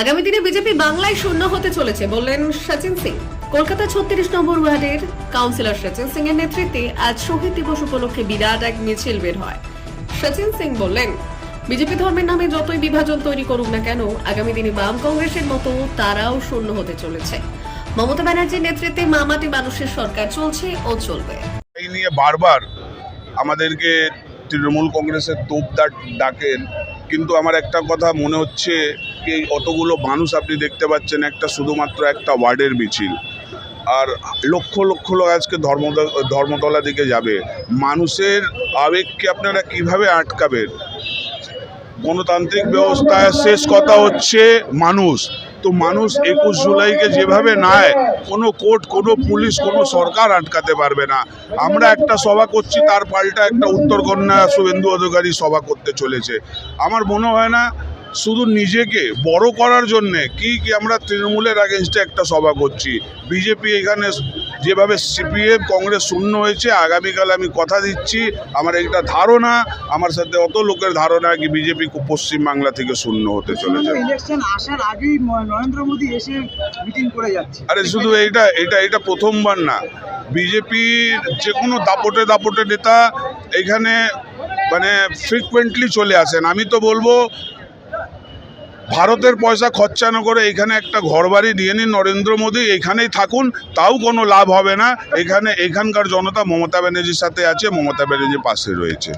আগামী দিনে বিজেপি বাংলায় শূন্য হতে চলেছে, বললেন সচিন সিং। কলকাতা ছত্রিশ নম্বর ওয়ার্ডের কাউন্সিলর সচিন সিং এর নেতৃত্বে আজ শহীদ দিবস উপলক্ষে বিরাট এক মিছিল বের হয়। সচিন সিং বললেন, বিজেপি ধর্মের নামে যতই বিভাজন তৈরি করুক না কেন, আগামী দিনে বাম কংগ্রেসের মতো তারাও শূন্য হতে চলেছে। মমতা ব্যানার্জির নেতৃত্বে মামাটি মানুষের সরকার চলছে ও চলবে। এই নিয়ে বারবার আমাদেরকে তৃণমূল কংগ্রেসের তোপ দা- ডাকেন। কিন্তু আমার একটা কথা মনে হচ্ছে কি অতগুলো মানুষ আপনি দেখতে পাচ্ছেন, একটা শুধুমাত্র একটা ওয়ার্ডের মিছিল। আর লক্ষ লক্ষ লোক আজকে ধর্ম ধর্মতলা দিকে যাবে। মানুষের আবেগকে আপনারা কীভাবে আটকাবেন? গণতান্ত্রিক ব্যবস্থায় শেষ কথা হচ্ছে মানুষ। তো মানুষ একুশ জুলাইকে যেভাবে নেয়, কোনো কোর্ট, কোনো পুলিশ, কোনো সরকার আটকাতে পারবে না। আমরা একটা সভা করছি, তার পাল্টা একটা উত্তরকন্যা শুভেন্দু অধিকারী সভা করতে চলেছে। আমার মনে হয় না শুধু নিজেকে বড় করার জন্যে কি কি আমরা তৃণমূলের আগেনস্টে একটা সভা করছি? বিজেপি এখানে যেভাবে সিপিএম কংগ্রেস শূন্য হয়েছে আগামীকাল আমি কথা দিচ্ছি। আমার একটা ধারণা আমার সাথে অত লোকের ধারণা কি বিজেপি পশ্চিমবাংলা থেকে শূন্য হতে চলেছে। আরে শুধু এইটা এটা এটা প্রথমবার না। বিজেপির যে কোনো দাপটে দাপটে নেতা এখানে মানে ফ্রিকুয়েন্টলি চলে আসেন। আমি তো বলব ভারতের পয়সা খরচা না করে এখানে একটা ঘরবাড়ি নিয়ে নিন নরেন্দ্র মোদী, এখানেই থাকুন, তাও কোনো লাভ হবে না। এখানে এখানকার জনতা মমতা ব্যানার্জির সাথে আছে, মমতা ব্যানার্জির পাশে রয়েছে।